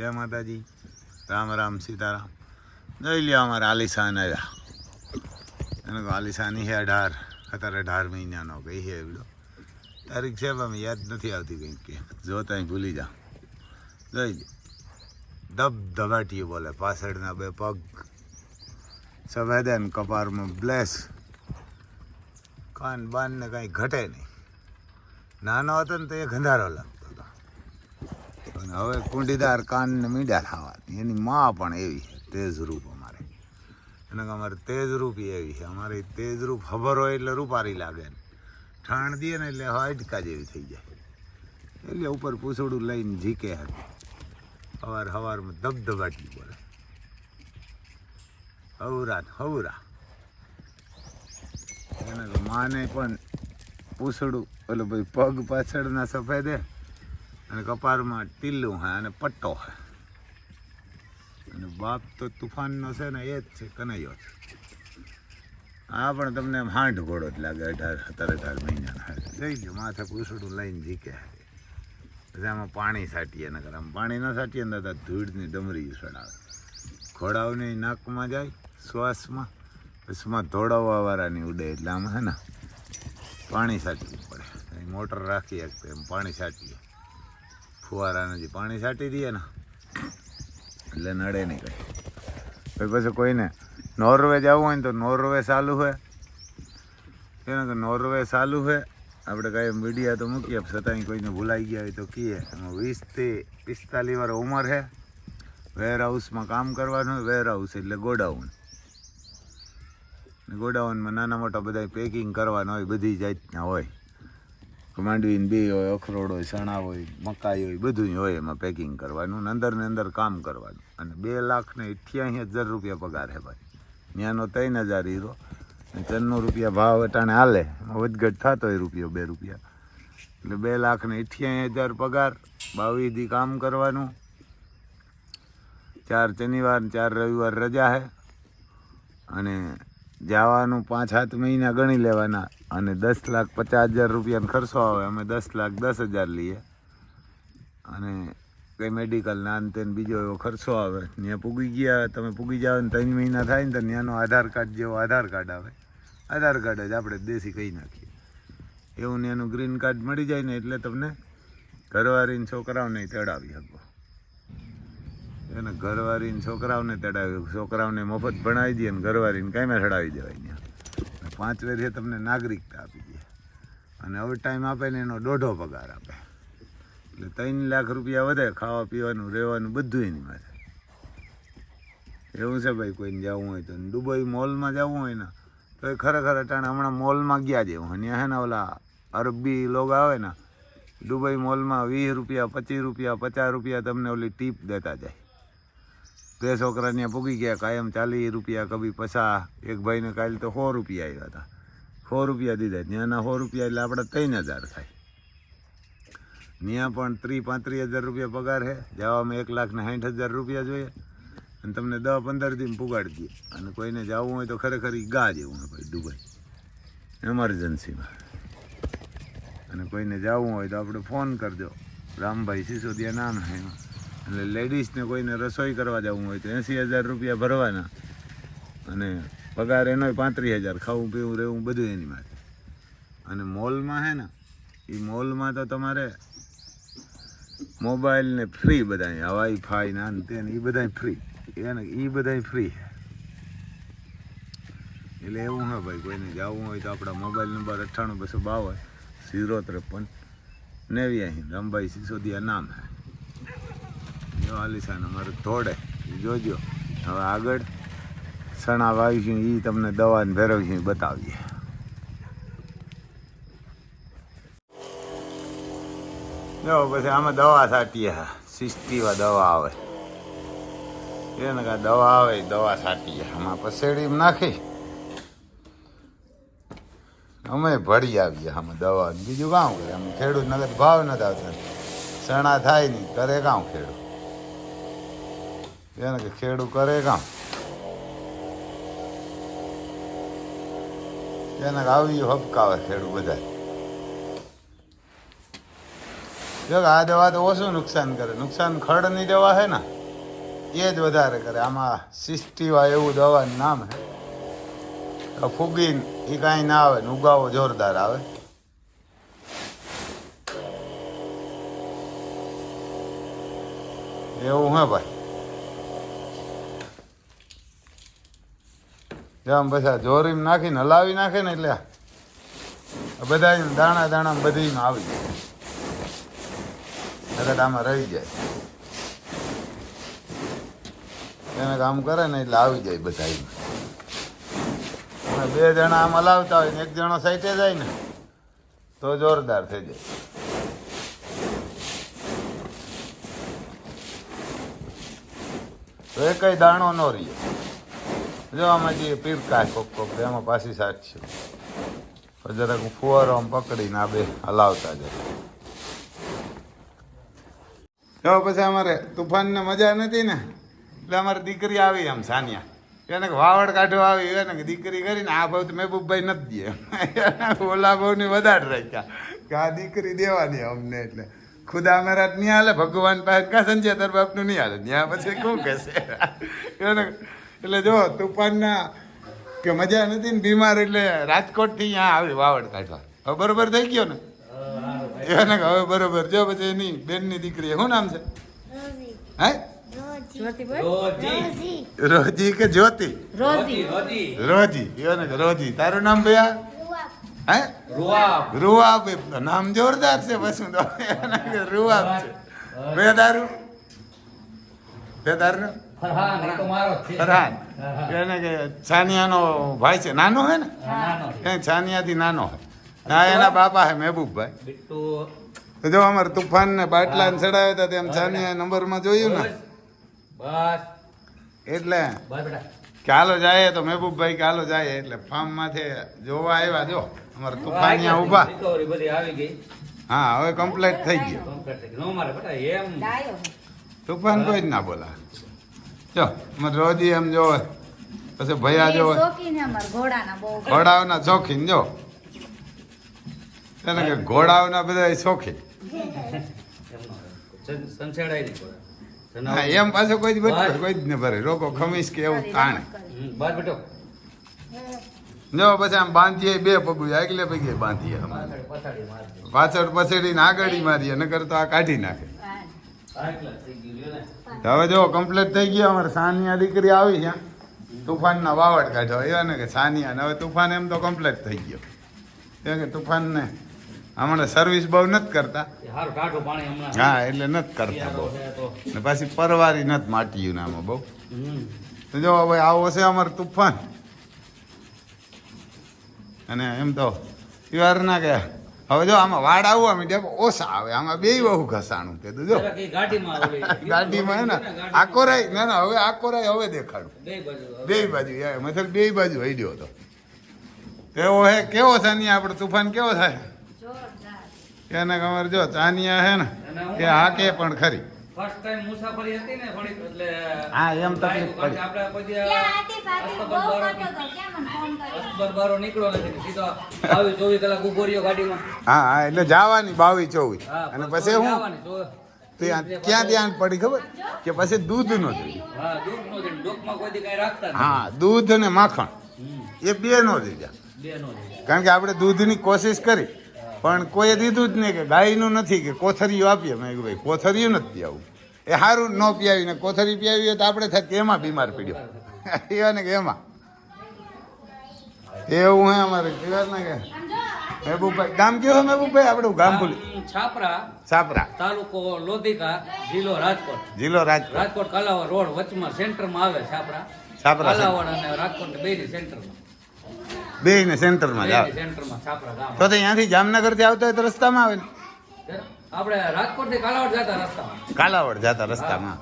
જય માતાજી. રામ રામ સીતારામ. જોઈ લ્યો અમારે આલિશાન આવ્યા. એને આલિશાની છે અઢાર. અત્યારે અઢાર મહિનાનો કઈ છે એવડો. તારીખ છે, પણ યાદ નથી આવતી કંઈક કે. ત્યાં ભૂલી જા જોઈ ધબ ધબાટીએ બોલે, પાછળના બે પગ. સફેદન કપારમાં બ્લેસ. કાન બાન ને કાંઈ ઘટે નહીં. નાનો હતો ને તો એ ગંધારો અને હવે કુંડીદાર કાન ને મીંડા થવાની એની માં પણ એવી છે તેજ રૂપ અમારે. એને કે અમારે તેજ રૂપી એવી છે. અમારે તેજ રૂપ ખબર હોય એટલે રૂપારી લાગે ઠાણ દે ને એટલે હાડકા જેવી થઈ જાય. એટલે ઉપર પૂછડું લઈને ઝીકે હતી સવાર સવારમાં ધબધબાટી બોલે. હવરા હવરા. એને માને પણ પૂછડું, એટલે ભાઈ પગ પાછળના સફેદ અને કપારમાં ટીલું હે અને પટ્ટો હે. અને બાપ તો તુફાનનો છે ને એ જ છે, કનૈયો છે. આ પણ તમને હાંઠ ઘોડો જ લાગે અઢાર, સત્તર, અઢાર મહિનાના જઈ ગયો, માથે પૂછડું લઈને જીકે પછી આમાં પાણી સાટીએ નકર આમ પાણી ન સાટીએ ને તો ધૂળની ડમરી સડાવે ઘોડાઓને નાકમાં જાય, શ્વાસમાં બસમાં ધોળાવવાવાળાની ઉડે એટલે આમ હે ને, પાણી સાચવું પડે. મોટર રાખીએ તો એમ પાણી સાટીએ ફુવારાને જે પાણી છાંટી દઈએ ને, એટલે નડે નહીં કંઈ. પછી પછી કોઈને નોર્વે જવું હોય ને તો નોર્વે ચાલુ હોય. એને કે નોર્વે ચાલુ હોય, આપણે કાંઈ મીડિયા તો મૂકીએ છતાંય કોઈને ભૂલાઈ ગયા હોય તો કહીએ એમાં વીસથી પિસ્તાલીસ વાર ઉંમર છે. વેર હાઉસમાં કામ કરવાનું હોય વેર હાઉસ એટલે ગોડાઉન. ગોડાઉનમાં નાના મોટા બધા પેકિંગ કરવાના હોય, બધી જાતના હોય. માંડવીને બી હોય અખરોડ હોય, ચણા હોય, મકાઈ હોય બધું હોય એમાં પેકિંગ કરવાનું ને અંદર ને અંદર કામ કરવાનું. અને બે લાખ ને અઠ્યાસી હજાર રૂપિયા પગાર હે ભાઈ. ત્યાંનો ત્રણ હજાર હીરો ત્રણનો રૂપિયા ભાવ અટાણે હાલે. વધઘટ થતો હોય રૂપિયો બે રૂપિયા. એટલે બે લાખ ને અઠ્યાસી હજાર પગાર બાવીસ કામ કરવાનું. ચાર શનિવાર ચાર રવિવાર રજા છે અને જવાનું પાંચ સાત મહિના ગણી લેવાના. અને દસ લાખ પચાસ હજાર રૂપિયાનો ખર્ચો આવે, અમે દસ લાખ દસ હજાર લઈએ. અને કંઈ મેડિકલ ના અંતે બીજો એવો ખર્ચો આવે. ત્યાં પૂગી ગયા, તમે પૂગી જાઓ ને ત્રણ મહિના થાય ને તો ત્યાંનો આધાર કાર્ડ જેવો આધાર કાર્ડ આવે. આધાર કાર્ડ જ આપણે દેશી કહી નાખીએ. એવું ને એનું ગ્રીન કાર્ડ મળી જાય ને એટલે તમને ઘરવાળીને છોકરાઓને તેડાવી શકો. એને ઘરવાળીને છોકરાઓને તેડાવી છોકરાઓને મફત ભણાવી દઈએ ને ઘરવાળીને કાંઈ ચડાવી દેવાય પાંચ વર્ષે તમને નાગરિકતા આપી દે. અને હવે ટાઈમ આપે ને એનો દોઢો પગાર આપે. એટલે ત્રણ લાખ રૂપિયા વધે, ખાવા પીવાનું, રહેવાનું, બધું એની માથે. એવું છે ભાઈ, કોઈને જવું હોય તો. દુબઈ મોલમાં જવું હોય ને તો એ ખરેખર અટાણે હમણાં મોલમાં ગયા જેવું અને હે ને ઓલા અરબી લોગ આવે ને, દુબઈ મોલમાં વીસ રૂપિયા, પચીસ રૂપિયા, પચાસ રૂપિયા તમને ઓલી ટીપ દેતા જાય. બે છોકરા ત્યાં પૂગી ગયા, કાયમ ચાલીસ રૂપિયા કભી પસા એક ભાઈને કાલે તો સો રૂપિયા આવ્યા હતા. સો રૂપિયા દીધા. ત્યાંના સો રૂપિયા એટલે આપણે ત્રણ હજાર થાય. ત્યાં પણ ત્રીસ પાંત્રીસ હજાર રૂપિયા પગાર છે જવામાં એક લાખ ને સાઠ હજાર રૂપિયા જોઈએ. અને તમને દસ પંદર દિન પુગાડી દે અને કોઈને જવું હોય તો ખરેખર ઈ ગા જેવું હોય ભાઈ, દુબઈ. એમરજન્સીમાં અને કોઈને જવું હોય તો આપણે ફોન કરજો. રામભાઈ સિસોદિયા નામ છે એનું એટલે લેડીઝને કોઈને રસોઈ કરવા જવું હોય તો એંસી હજાર રૂપિયા ભરવાના. અને પગાર એનોય પાંત્રીસ હજાર, ખાવું, પીવું, રહેવું બધું એની માટે. અને મોલમાં હે ને એ મોલમાં તો તમારે મોબાઈલને ફ્રી બધા હવાઈ ફાઈ ને તે એ બધા ફ્રી. એને એ બધા ફ્રી એટલે એવું હે ભાઈ, કોઈને જવું હોય તો આપણા મોબાઈલ નંબર અઠ્ઠાણું બસો બાવન ઝીરો ત્રેપન નેવ્યાસી રામભાઈ સિસોદિયા નામ હે. જો આલિશાન અમારે ઈ જોજો. હવે આગળ સણા વાવીશું એ તમને દવાને ભેરવીશું બતાવીએ. જો, પછી આમાં દવા છાંટીએ. સિસ્ટીવા દવા આવે. એને કાં દવા આવે દવા છાંટીએ. આમાં પસેડી નાખી. અમે ભળી આવીએ આમાં દવા. બીજું કાં કરે આમ ખેડૂત નગર ભાવ નથી આવતા. સણા થાય નહીં કરે કાં ખેડૂત? એને કે ખેડૂ કરે કામ. એને આવી હપકાવે ખેડૂ બધા જો આ દવા તો ઓછું નુકસાન કરે. નુકસાન ખડની દવા છે ને, એ જ વધારે કરે. આમાં સિસ્ટીવા એવું દવાનું નામ છે ફૂગીન એ કાંઈ ના આવે ને ઉગાવો જોરદાર આવે. એવું હે ભાઈ. જો આમ પછી જોરીમાં નાખીને, હલાવી નાખે ને એટલે બધા દાણા દાણા બધી આવી જાય. આમાં રહી જાય. એને કામ કરે ને એટલે આવી જાય બધા બે જણા આમ હલાવતા હોય ને, એક જણો સાઈટે જાય ને, તો જોરદાર થઈ જાય. તો એ કઈ દાણો ન રહીએ જો આમાં જે પીરકા કોક કોક એમાં પાછી સાચશું જરાક ફુવારો આમ પકડીને આ બે હલાવતા જાય. જો પછી અમારે તુફાનને મજા નથી ને, એટલે અમારી દીકરી આવી આમ સાનિયા. એને વાવડ કાઢો આવી, એને કે દીકરી કરીને આ ભાવ તો મહેબૂબભાઈ નથી દે. ઓલા ભાવની વધારે રાખ્યા. કે આ દીકરી દેવાની અમને એટલે. ખુદા અમારા નહીં હાલે, ભગવાન પાસે કા સંજય તાર બાપનું નહીં હાલે. ત્યાં પછી શું કહેશે? એને એટલે જો તુફાનના કે મજા નથી ને બીમાર એટલે રાજકોટથી અહીંયા આવી વાવડ કાઢવા. હવે બરોબર થઈ ગયો ને? એને કે હવે બરોબર. જો પછી એની બેનની દીકરી શું નામ છે? હે? રોજી રોજી રોજી રોજી કે જ્યોતિ? રોજી રોજી રોજી એને રોજી તારું નામ ભૈયા હે? રૂઆબ. રૂવાબ નામ જોરદાર છે બસ હું તો. એને રૂવાબ છે. બે તારું? બે તારું ફરહાન એ તો મારો જ છે. ફરહાન. એને કે છાનિયાનો ભાઈ છે. નાનો હે ને? નાનો છાનિયાથી નાનો હે. ના એના બાપા હે મહેબૂબભાઈ. તો જો અમારે તુફાન ને બાટલા ચડાવ્યા હતા તેમ છાનિયા નંબરમાં જોયું ને? બસ. એટલે? કે હાલો જાય તો મહેબૂબભાઈ કે હાલો જાય એટલે ફાર્મમાંથી જોવા આવ્યા જો. અમારે તુફાનિયા ઊભા. બધી આવી ગઈ. હા હવે કમ્પ્લીટ થઈ ગયો. તુફાન કોઈ જ ના બોલા જો અમારે રોજી એમ જોવે. પછી ભૈયા જોવે. શોખીન અમાર ઘોડાના ઘોડાઓના શોખીન જો. એને કે ઘોડાઓના બધા શોખીન. એમ પાછું કોઈ કોઈ જ ને ભરે. રોકો ખમીસ કે એવું તાણે. બેટો જો પછી આમ બાંધીએ બે પગું આગલે પગે બાંધીએ. પાછળ પછેડીને આગળી મારીએ નકર તો આ કાઢી નાખે. હવે જો કમ્પ્લીટ થઈ ગયો અમારે સાનિયા દીકરી આવી છે. તુફાનના વાવડ કાઢો એવા ને કે સાનિયા ને હવે તુફાન એમ તો કમ્પ્લીટ થઈ ગયો. કે તુફાનને હમણાં સર્વિસ બહુ નથી કરતા. હા એટલે નથી કરતા બહુ. ને પાછી પરવારી નથી માટીયું ને આમાં બહુ. તો જો હવે આવો છે અમારે તુફાન. અને એમ તો વાર ના કે હવે જો આમાં વાડ આવવા મીડિયા ઓછા આવે. આમાં બે બહુ ઘસાણું કીધું જો. ગાડીમાં ઓલી- ગાડીમાં હે ને આકોરાય ના ના હવે આકોરાય હવે દેખાડું. બે બાજુ મતલબ બે બાજુ હઈ ગયો તો. એવો હે કેવો ચાનિયા આપણે તુફાન કેવો થાય એને ખબર જો ચાનિયા હે ને એ હાકે પણ ખરી. ફર્સ્ટ ટાઈમ મુસાફરી હતી ને થોડીક એટલે હા, એમ તકલીફ પડી. આપણે કોઈ નથી સીધો બાવીસ ચોવીસ કલાક ઊભો રહ્યો ગાડીમાં. હા હા એટલે જવાની બાવીસ ચોવીસ. અને પછી હું? ક્યાં ધ્યાન પડી ખબર? કે પછી દૂધ નો હા દૂધ નો અને માખણ. એ બે નો દીધા. કારણ કે આપણે દૂધની કોશિશ કરી. પણ કોઈએ દીધું જ નહીં કે ગાયનું નથી કે કોથરીયું આપીએ. મેં ભાઈ કોથરીયું નથી આવું. એ સારું ન પીવી ને કોથરી પીવી તો આપણે થાય કે એમાં બીમાર પડ્યો. એવા ને કે એમાં. એવું હે અમારે કેવા ને કે? મહેબૂબભાઈ. ગામ કયો મહેબૂબભાઈ? આપણું ગામ ભૂલી છાપરા છાપરા. તાલુકો લોધિકા જિલ્લો રાજકોટ. જિલ્લો રાજકોટ. રાજકોટ કાલાવડ રોડ વચમાં સેન્ટરમાં આવે છાપરા. છાપરા કાલાવડ અને રાજકોટ બે ની સેન્ટરમાં. બે ને સેન્ટરમાં જ આવે. સેન્ટરમાં છાપરા ગામ તો ત્યાંથી જામનગરથી આવતા હોય તો રસ્તામાં આવે ને. આપણે રાજકોટથી કાલાવડ જતા રસ્તામાં. કાલાવડ જતા રસ્તામાં.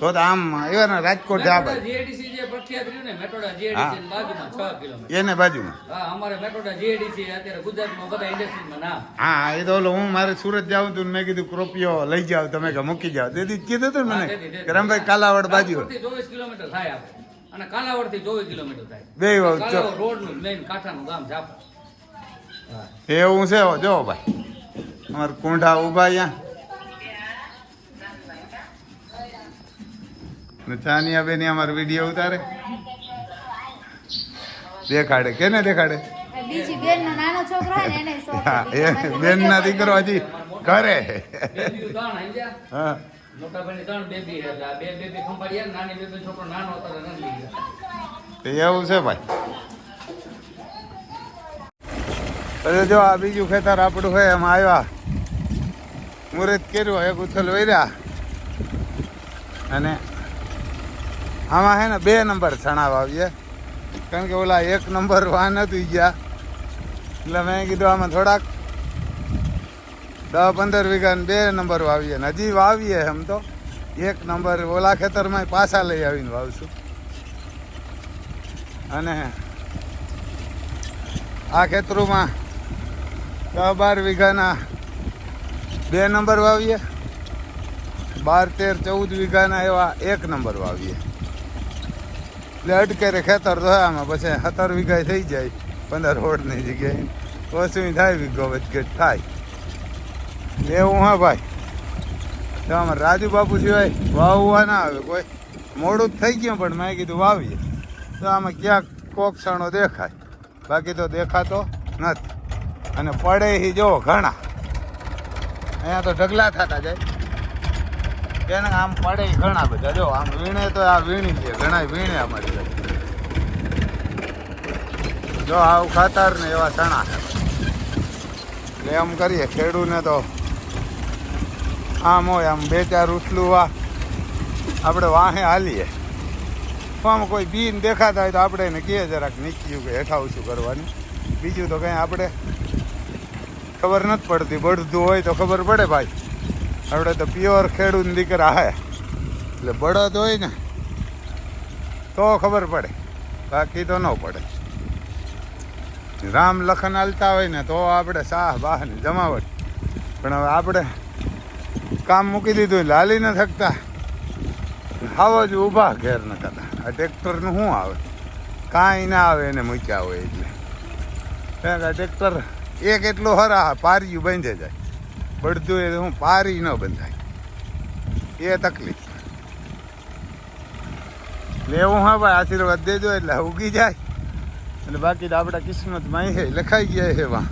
તો આમ એવા રાજકોટ જીએડીસી જે પ્રખ્યાત રહ્યું ને મેટ્રોડા જીએડીસી બાજુમાં છ કિલોમીટર. એને બાજુમાં? હા અમારે મેટ્રોડા જીએડીસી અત્યારે ગુજરાતમાં બધા ઇન્ડસ્ટ્રીમાં નામ. હા એ તો ઓલો હું મારે સુરત જાઉં તું મેં કીધું ક્રોપિયો લઈ જાવ તમે કે મૂકી જાવ તેથી કીધું તું મને. કે રમભાઈ કાલાવડ બાજુ. રાજકોટથી ચોવીસ કિલોમીટર થાય આપણે. અને કાલાવડથી ચોવીસ કિલોમીટર થાય. બે કાલાવડ રોડનું મેઇન કાંઠાનું ગામ છાપરા એવું છે જો ભાઈ. અમારે કુંઢા ઊભા અહીંયા. ને ચાનિયા બેન અમારો વીડિયો ઉતારે. દેખાડે. કેને દેખાડે? બીજી બેન નો નાનો છોકરો હોય ને એને બેન ના દીકરો હજી સમજ્યા હા. મોટા ભાઈની ત્રણ બેબી છે. એટલે આ બે બેબી ખંભાળ્યા ને નાની બેબી છોકરો નાનો હતો એટલે નથી લઈ ગયા તો એવું છે ભાઈ. અરે જો આ બીજું ખેતર આપણું હોય એમ આવ્યા. મુહૂર્ત કર્યું એક ઉથલ વર્યા અને આમાં હે ને બે નંબર ચણા વાવીએ કારણ કે ઓલા એક નંબર વાન હતું ગયા. એટલે મેં કીધું આમાં થોડાક દસ પંદર વીઘા બે નંબર વાવીએ. ને હજી વાવીએ એમ તો. એક નંબર ઓલા ખેતરમાં પાછા લઈ આવીને વાવશું. અને આ ખેતરોમાં દસ બાર વીઘાના બે નંબર વાવીએ. બાર તેર ચૌદ વીઘાના એવા એક નંબર વાવીએ. એટલે અટકેરે ખેતર ધોયામાં પછી સત્તર વીઘા થઈ જાય, પંદર હોળની જગ્યાએ. ઓછું થાય વીઘો વચગટ થાય. એવું હા ભાઈ. તો આમાં રાજુ બાપુ સિવાય વાવવા ના આવે કોઈ. મોડું થઈ ગયું પણ મેં કીધું વાવીએ. તો આમાં ક્યાંક કોક ક્ષણો દેખાય. બાકી તો દેખાતો નથી. અને પડે જો ઘણા. અહીંયા તો ઢગલા થતા જાય. એને આમ પડે ઘણા બધા. જો, આમ વીણે તો આ વીણી છે ઘણા વીણે અમારી જો, આવું ખાતર ને એવા ચણા એટલે એમ કરીએ, ખેડૂને તો આમ હોય, આમ બે ચાર ઉથલું વા. આપણે વાહે હાલીએ. આમ કોઈ બીન દેખાતા હોય તો આપણે એને કહીએ જરાક નીકળ્યું કે હેઠા ઓછું કરવાની. બીજું તો કંઈ આપણે ખબર નથી પડતી બળતું હોય તો ખબર પડે ભાઈ. આપણે તો પ્યોર ખેડૂત દીકરા હે. એટલે બળદ હોય ને, તો ખબર પડે. બાકી તો ન પડે. રામ લખન હાલતા હોય ને તો આપણે સાહ બાહ ને જમાવટ. પણ હવે આપણે કામ મૂકી દીધું હાલી ન થકતા આવો જ ઊભા ઘેર ન કરતા આ ટ્રેક્ટરનું શું આવે? કાંઈ ના આવે એને મૂક્યા હોય એટલે. કારણ કે ટ્રેક્ટર એક એટલું હરા પારિયું બાંધે જાય. બળતું એ હું પારી ન બંધાય. એ તકલીફ. લેવું હા ભાઈ, આશીર્વાદ દેજો એટલે ઉગી જાય. અને બાકી તો આપણા કિસ્મતમાં હે લખાઈ ગયા હે વા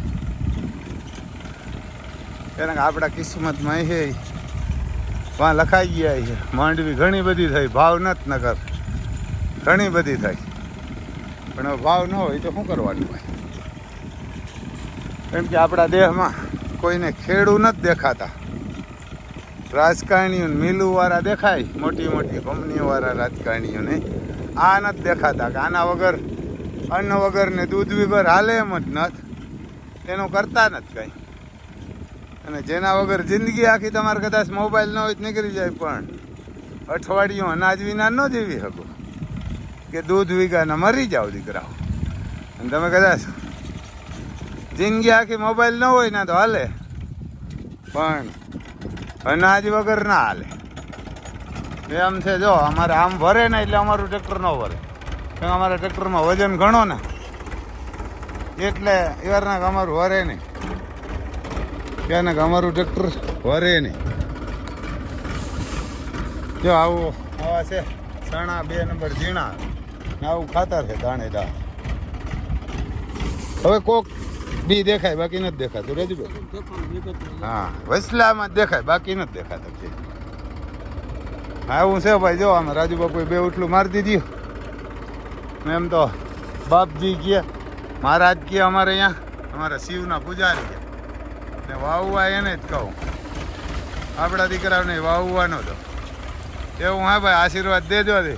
કારણ કે આપણા કિસ્મતમાં હે વા લખાઈ ગયા છે. માંડવી ઘણી બધી થઈ ભાવ નથી નગર ઘણી બધી થઈ. પણ ભાવ ન હોય તો શું કરવાનું ભાઈ? કેમ કે આપણા દેહમાં કોઈને ખેડૂ નથી દેખાતા. રાજકારણીઓ મિલુવાળા દેખાય, મોટી મોટી કંપનીઓવાળા રાજકારણીઓને આ નથી દેખાતા કે આના વગર અન્ન વગર ને દૂધ વગર હાલે એમ જ નથી. એનું કરતા નથી કંઈ. અને જેના વગર જિંદગી આખી તમારે કદાચ મોબાઈલ ન હોય નીકળી જાય પણ અઠવાડિયું અનાજ વિના ન જીવી શકો. કે દૂધ વીઘાના મરી જાઓ દીકરાઓ. અને તમે કદાચ જિંદગી આખી મોબાઈલ ન હોય ને તો હાલે. પણ અનાજ વગર ના હાલે. એમ છે, જો, અમારે આમ ભરે ને એટલે અમારું ટ્રેક્ટર ન ભરે કેમ અમારા ટ્રેક્ટરમાં વજન ઘણો ને. એટલે એવારના અમારું ભરે નહીં. ક્યાં કે અમારું ટ્રેક્ટર ભરે નહીં. જો, આવું, આવા છે ચણા બે નંબર ઝીણા. આવું ખાતર છે દાણેદાર હવે કોક બી દેખાય, બાકી નથી દેખાતું. રેજુભાઈ હા, વસલામાં દેખાય, બાકી નથી દેખાતું છે આવું છે ભાઈ, જો આમાં રાજુ બાપુએ બે ઉઠલું મારી દીધી. એમ તો બાપજી કહે મહારાજ કહે અમારે અહીંયા. અમારા શિવના પૂજારી છે ને વાવવા એને જ કહું. આપણા દીકરાને વાવવાનો તો. એવું, હા ભાઈ, આશીર્વાદ દેજો દે.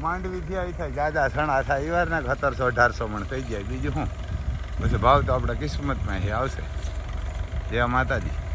માંડવી થયા થાય. જાજા, સણા થાય. એ વારના અઢારસો મણ થઈ જાય. બીજું શું? પછી ભાવ તો આપણા કિસ્મતમાં એ આવશે. જય માતાજી.